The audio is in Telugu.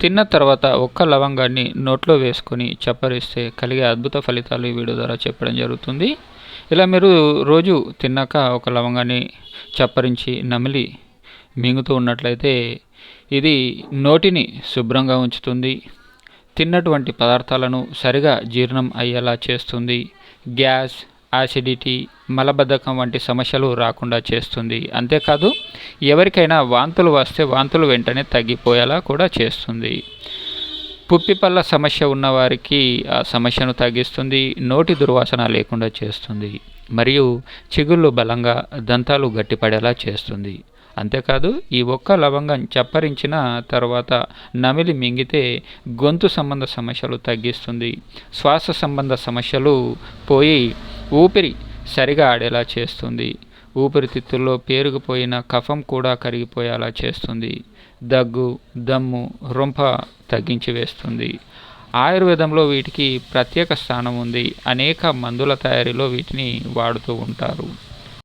తిన్న తర్వాత ఒక్క లవంగాన్ని నోట్లో వేసుకొని చప్పరిస్తే కలిగే అద్భుత ఫలితాలు ఈ వీడియో ద్వారా చెప్పడం జరుగుతుంది. ఇలా మీరు రోజు తిన్నాక ఒక లవంగాన్ని చప్పరించి నమిలి మింగుతూ ఉన్నట్లయితే ఇది నోటిని శుభ్రంగా ఉంచుతుంది. తిన్నటువంటి పదార్థాలను సరిగా జీర్ణం అయ్యేలా చేస్తుంది. గ్యాస్ యాసిడిటీ మలబద్ధకం వంటి సమస్యలు రాకుండా చేస్తుంది. అంతేకాదు ఎవరికైనా వాంతులు వస్తే వాంతులు వెంటనే తగ్గిపోయేలా కూడా చేస్తుంది. పుప్పిపళ్ళ సమస్య ఉన్నవారికి ఆ సమస్యను తగ్గిస్తుంది నోటి దుర్వాసన లేకుండా చేస్తుంది మరియు చిగుళ్ళు బలంగా దంతాలు గట్టిపడేలా చేస్తుంది. అంతేకాదు ఈ ఒక్క లవంగం చప్పరించిన తర్వాత నమిలి మింగితే గొంతు సంబంధ సమస్యలు తగ్గిస్తుంది. శ్వాస సంబంధ సమస్యలు పోయి ఊపిరి సరిగా ఆడేలా చేస్తుంది. ఊపిరితిత్తుల్లో పేరుకుపోయిన కఫం కూడా కరిగిపోయేలా చేస్తుంది. దగ్గు దమ్ము రొంప తగ్గించి వేస్తుంది. ఆయుర్వేదంలో వీటికి ప్రత్యేక స్థానం ఉంది. అనేక మందుల తయారీలో వీటిని వాడుతూ ఉంటారు.